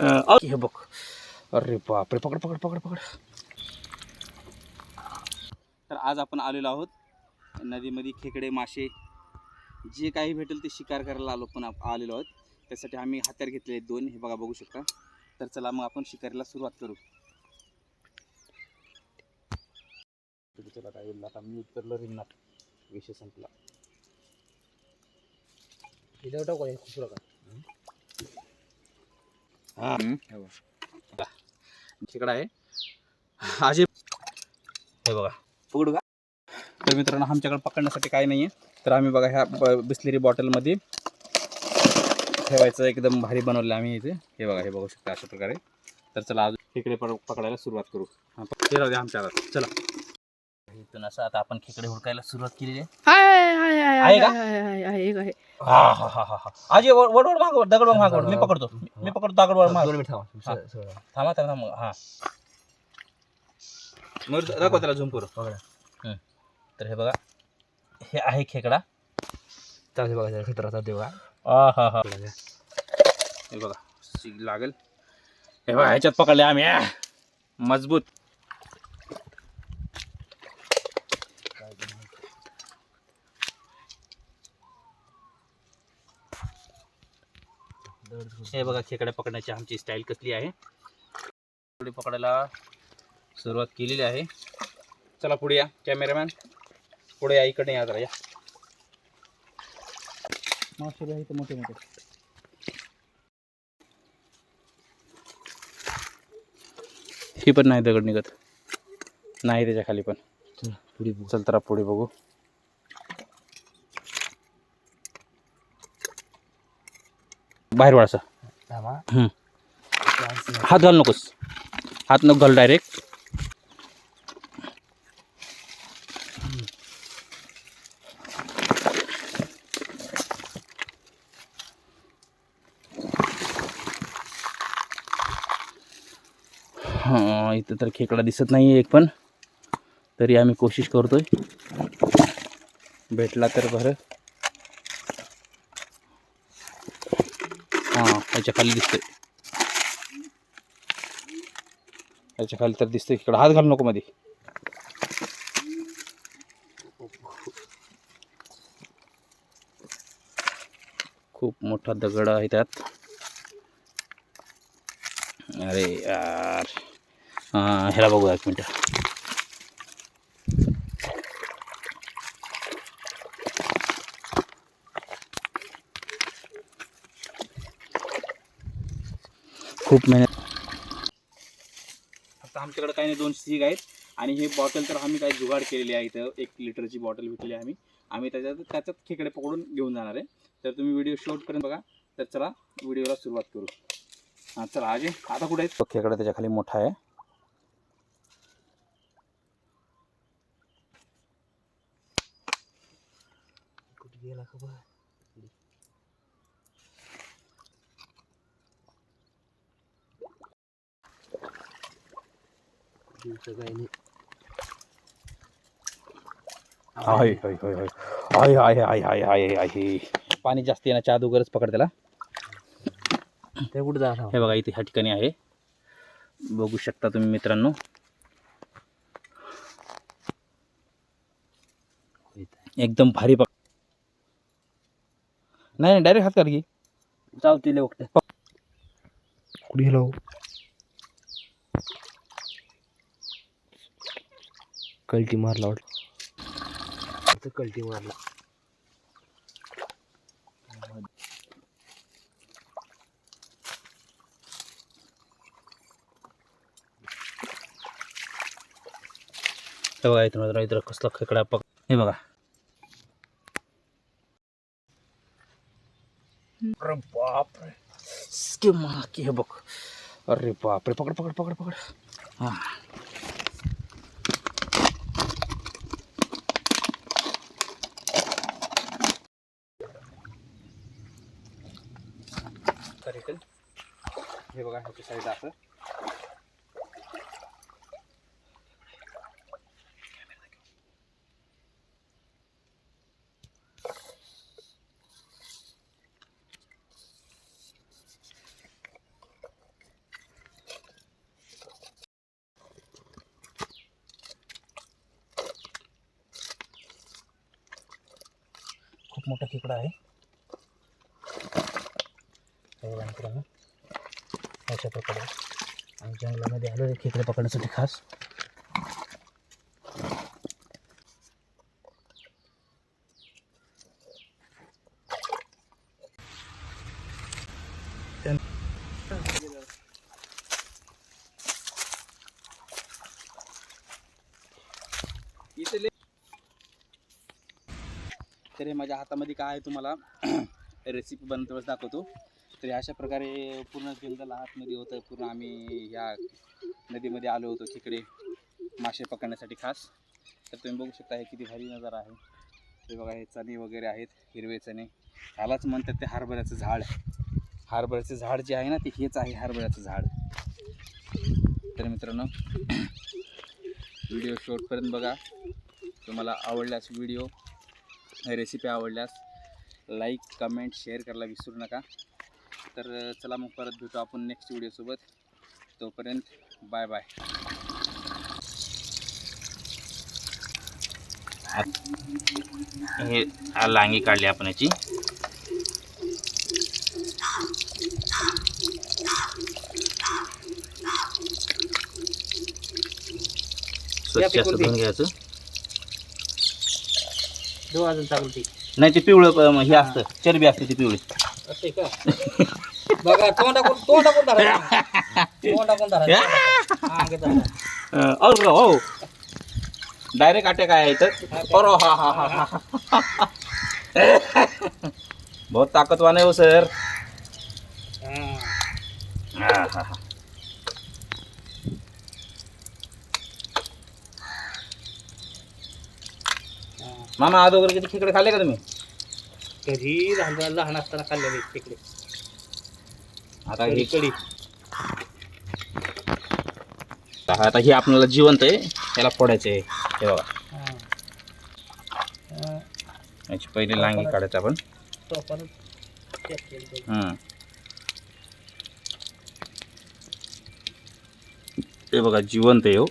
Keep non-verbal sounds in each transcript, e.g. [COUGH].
हे बघ अरे बापरे पकड पकड पकड पकड तर आज आपण आलेलो आहोत नदीमध्ये खेकडे मासे. जे काही भेटेल ते शिकार करायला आलो पण आलेलो आहोत. त्यासाठी आम्ही हत्यार घेतले दोन. हे बघा बघू शकता. तर चला मग आपण शिकारीला सुरुवात करू. चला काय आता? मी उतरलो रिंगणात. विषय संपला. हा. खेकडा आहे. आजी हे बघा. पकडू का? तर मित्रांनो आमच्याकडे पकडण्यासाठी काही नाही आहे तर आम्ही बघा ह्या बिस्लेरी बॉटलमध्ये ठेवायचं एकदम भारी बनवलं आम्ही इथे. हे बघा हे बघू शकता अशा प्रकारे. तर चला आज पड पकडायला सुरुवात करू. हा, राहू द्या आमच्या. चला. इथून असं आता आपण खेकडे हुडकायला सुरुवात केलेली आहे. हाय हाय हाय आहे का? हाय हाय हाय एक आहे. हा हा हा हा हा. आजी वड वड मागवड दगड मागवड मी पकडतो. मी पकडतो दगड वर माग हा. थांबा थांबा थांबा. हा. मग दाखवा त्याला झूम करू हं. तर हे बघा हे आहे खेकडा. आ हा हा. हे बघा. लागेल. हे बघा ह्याच्यात पकडले आम्ही आ. मजबूत. हे बघा खेकडे पकडण्याची आमची स्टाईल कसली आहे. खेकडे पकडायला सुरुवात केलेली आहे. चला पुढे या कॅमेरामॅन पुढे या इकडे या जरा या. मासे आहे इथं मोठे मोठे. ही पण नाही दगड निघत. नाही त्याच्याखाली पण. पुढे चल तर पुढे बघू. बाहेर हम्म. हात घाल नकोस. हात नको घाल डायरेक्ट हां इथं तर खेकडा दिसत नाही आहे एक पण. तरी आम्ही कोशिश करतोय. भेटला तर बरं. हां याच्या खाली दिसतोय. याच्या खाली तर दिसतोय इकडं. हात घालू नको मध्ये खूप मोठा दगड आहे त्यात. अरे यार. हां ह्याला बघूया एक मिनटं. खूप मेहनत. आता आमच्याकडे काही नाही दोन सीग आहेत. आणि हे बॉटल तर आम्ही काही जुगाड केलेली आहे इथं. एक लिटरची बॉटल विकली आहे आम्ही. आम्ही त्याच्यात त्याच्यात खेकडे पकडून घेऊन जाणार आहे. तर तुम्ही व्हिडिओ शूट बघा. तर चला व्हिडिओला सुरुवात करू. हां चला अजय आता कुठे आहे खेकडा त्याच्याखाली मोठा आहे. आहे आहे आहे आहे आहे आहे आहे आहे आहे पाणी जास्त येण्याच्या अगोदरच पकड त्याला ते कुठे जाणार हे बघा इथे ह्या ठिकाणी आहे बघू शकता तुम्ही मित्रांनो एकदम भारी पक नाही नाही डायरेक्ट हात कर की चावतील वक्त कुठे गेलो कल्टी मारला वाटलं. कल्टी मारला. हे बघा इथं मात्र इथं कसला खेकडा पक हे बघा. अरे बापरे. इसके की हे बघ. अरे बापरे पकड पकड पकड पकड. हां. মোটামুটি সাইজ আছে खूप मोठा खेकडा आहे मित्रांनो अशा आणि जंगलामध्ये आलो आहे खेकडे पकडण्यासाठी खास. इथले तर हे माझ्या हातामध्ये काय आहे तुम्हाला? [CLEARS THROAT] रेसिपी बनवत दाखवतो. तर अशा प्रकारे पूर्ण जंगल आतमध्ये होतं. पूर्ण आम्ही ह्या नदीमध्ये आलो होतो तिकडे मासे पकडण्यासाठी खास. तर तुम्ही बघू शकता हे किती भारी नजारा आहे. हे बघा हे चणे वगैरे आहेत हिरवे चणे. ह्यालाच म्हणतात ते हरभऱ्याचं झाड. हरभऱ्याचं झाड जे आहे ना ते हेच आहे हरभऱ्याचं झाड. तर मित्रांनो व्हिडिओ शॉर्टपर्यंत बघा. तुम्हाला आवडल्यास व्हिडिओ रेसिपी आवडल्यास लाईक कमेंट शेअर करायला विसरू नका. तर चला मग परत भेटू आपण नेक्स्ट व्हिडिओसोबत तोपर्यंत बाय बाय हे लांगी काढली आपण याची. स्वच्छ असं धुवून घ्यायचं. नाही ते पिवळं हे असतं चरबी असते ती पिवळी. असते का बघा तोंड टाकून तोंड टाकून धरा तोंड टाकून धरा हा, धरा. अरे हो डायरेक्ट अटॅक आहे इथं अरे हा हा हा हा बहुत ताकतवान है वो सर हा. हा. मामा आज वगैरे किती खेकडे खाल्ले का तुम्ही कधी लहान लहान असताना खाल्लेले तिकडे आता हे कडी आता हे आपल्याला जिवंत आहे. याला फोडायचं आहे. हे बघा. याची पहिली लांगी काढायचं आपण. हे बघा जिवंत आहे हो.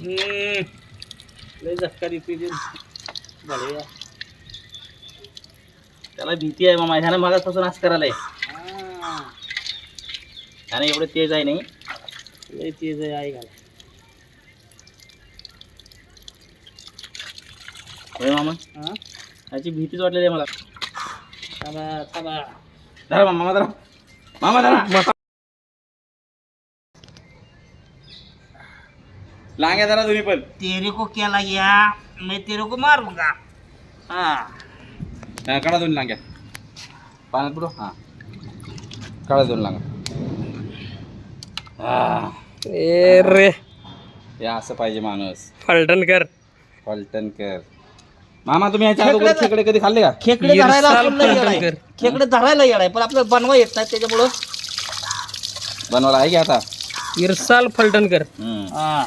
लय झटका देते. झाले. त्याला भीती आहे मामा ह्यानं मागासपासून असं करायला हा. त्याने एवढं तेज आहे नाही. लय तेज आहे आई घाला. होय मामा? हा? याची भीतीच वाटलेली आहे मला. थांबा थांबा. धरा मामा मामा धरा. मामा धरा. लांग्या धरा तुम्ही पण. तेरे को क्या लगा मैं तेरे को मारूंगा हा. हा, काढा दोन लांग्या. पाण्यात बुडव. हां. काढा दोन लांग्या. हा. ए रे. हे असं पाहिजे माणूस. फलटणकर पलटणकर मामा तुम्ही याच्या अगोदर खेकडे कधी खाल्ले का? खेकडे धरायला येड आहे. खेकडे धरायला येड आहे पण आपल्याला बनवा येत नाही त्याच्यामुळं. बनवायला आहे की आता? इरसाल फलटणकर हम्म. हा.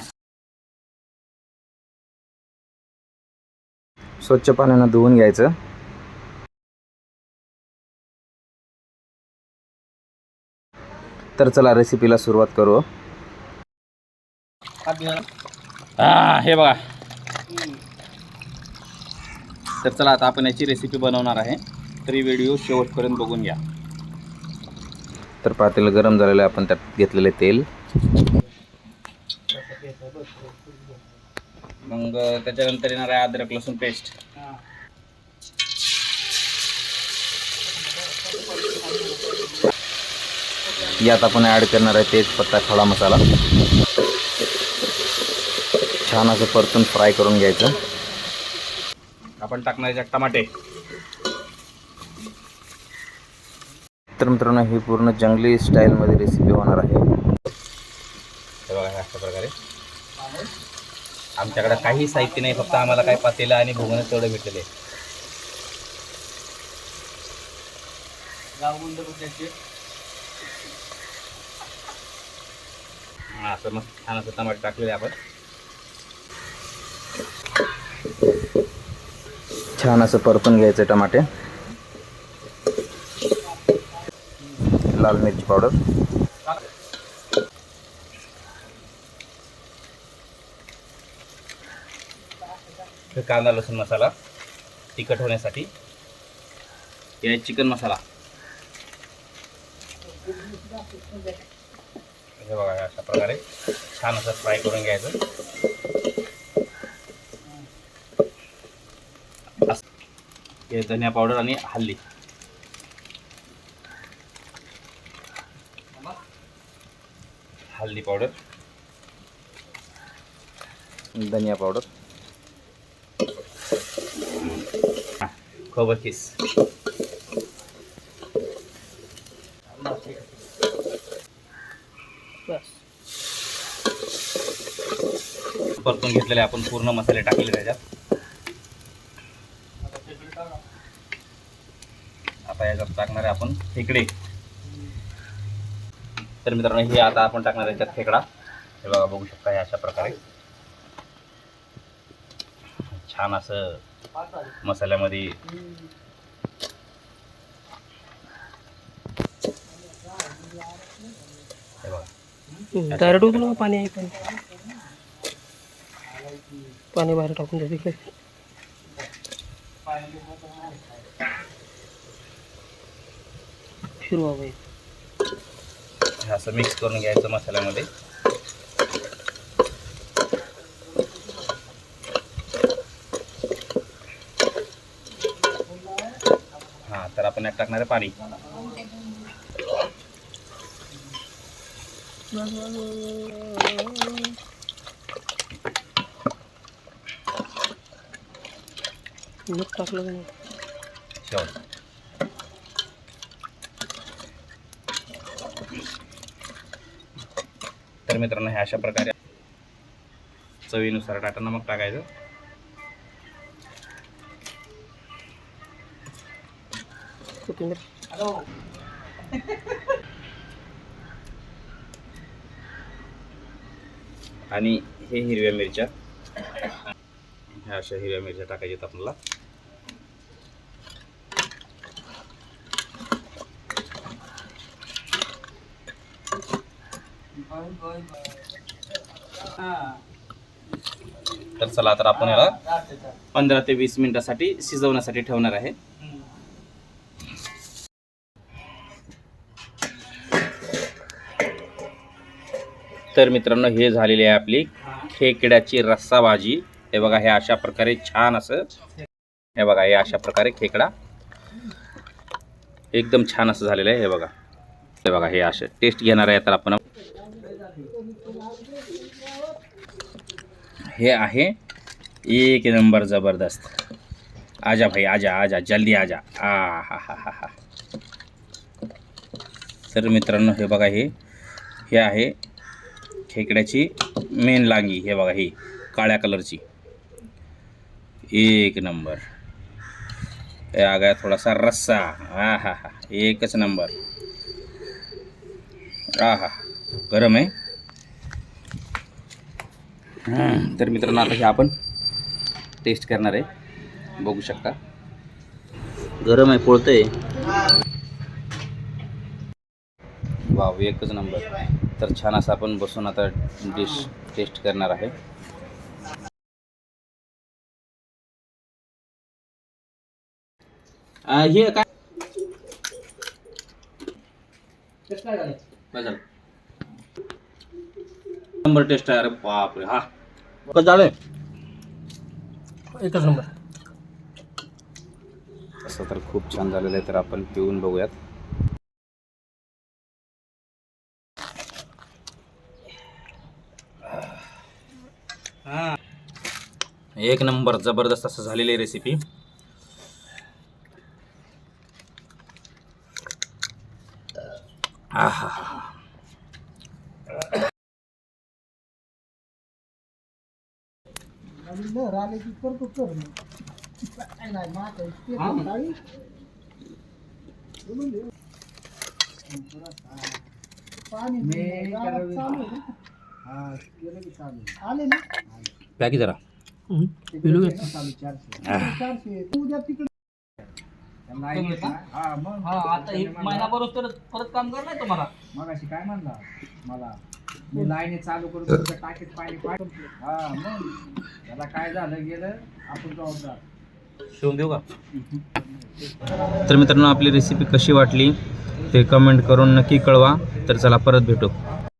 स्वच्छ पाण्यानं धुवून घ्यायचं. तर चला रेसिपीला सुरुवात करू. हा हे बघा. तर चला आता आपण याची रेसिपी बनवणार आहे. तरी व्हिडिओ शेवटपर्यंत बघून घ्या. तर पातेल गरम झालेलं आपण त्यात घेतलेले तेल. मग त्याच्यानंतर येणार आहे अद्रक लसूण पेस्ट यात आपण ॲड करणार आहे तेजपत्ता खडा मसाला. छान असं परतून फ्राय करून घ्यायचं. आपण टाकणार याच्यात टमाटे. तर मित्रांनो ही पूर्ण जंगली स्टाईलमध्ये रेसिपी होणार आहे. बघा अशा प्रकारे. आमच्याकडे काही साहित्य नाही फक्त आम्हाला काय पातेलं आणि भोगणं तेवढं भेटलेलं आहे. असं मस्त छान असं टमाटे टाकलेले आपण. छान असं परतून घ्यायचं टमाटे. लाल मिरची पावडर. हे कांदा लसूण मसाला तिखट होण्यासाठी. हे चिकन मसाला. हे बघा अशा प्रकारे छान असं फ्राय करून घ्यायचं. असं. हे धनिया पावडर आणि हल्दी हल्दी पावडर धनिया पावडर खोबर किस परतून घेतलेले आपण पूर्ण मसाले टाकले त्याच्यात. आता याच्यात टाकणारे आपण खेकडे तर मित्रांनो हे आता आपण टाकणार आहे याच्यात खेकडा हे बघा बघू शकता हे अशा प्रकारे. छान असं मसाल्यामध्ये. डायरेक्ट उचलू पाणी आहे पण पाणी बाहेर टाकून द्या तिकडे. फिरवा बाई. असं मिक्स करून घ्यायचं मसाल्यामध्ये हा तर आपण यात टाकणार आहे पाणी. टाकलं तर मित्रांनो हे अशा प्रकारे चवीनुसार टाटा नमक टाकायचं. कोथिंबीर आणि हे हिरव्या मिरच्या ह्या अशा हिरव्या मिरच्या टाकायच्यात आपल्याला तर चला तर आपण याला पंधरा ते वीस मिनिटासाठी शिजवण्यासाठी ठेवणार आहे. तर मित्रांनो हे झालेली आहे आपली खेकड्याची रस्सा भाजी हे बघा हे अशा प्रकारे छान असं हे बघा हे अशा प्रकारे खेकडा. एकदम छान असं झालेलं आहे हे बघा. हे बघा हे असं टेस्ट घेणार आहे तर आपण. हे आहे एक नंबर जबरदस्त. आजा भाई आजा आजा जल्दी आजा. आ हा हा हा हा. तर मित्रांनो हे बघा हे हे आहे खेकड्याची मेन लांगी हे बघा ही काळ्या कलरची एक नंबर हे आ गया थोडासा रस्सा. हा हा हा एकच नंबर हा हा गरम आहे. तर मित्रांनो आता हे आपण टेस्ट करणार आहे. बघू शकता. गरम आहे पोळतंय. वाव एकच नंबर तर छान असं आपण बसून आता डिश टेस्ट करणार आहे. हे काय? नंबर टेस्ट आहे अरे बापरे हा. कसं झालंय एकच नंबर असं तर खूप छान झालेलं आहे तर आपण पिऊन बघूयात. एक नंबर जबरदस्त असं झालेली रेसिपी आहा पॅकी जरा पिलू? हा आता एक परत काम करणार तुम्हाला? मगाशी काय म्हणला? मला मी लाईनी चालू करून तुमच्या टाकीत पाणी पाठवून हा मग? त्याला काय झालं गेलं आपण जबाबदार. शिवून देऊ का? तर मित्रांनो आपली रेसिपी कशी वाटली ते कमेंट करून नक्की कळवा. तर चला परत भेटू.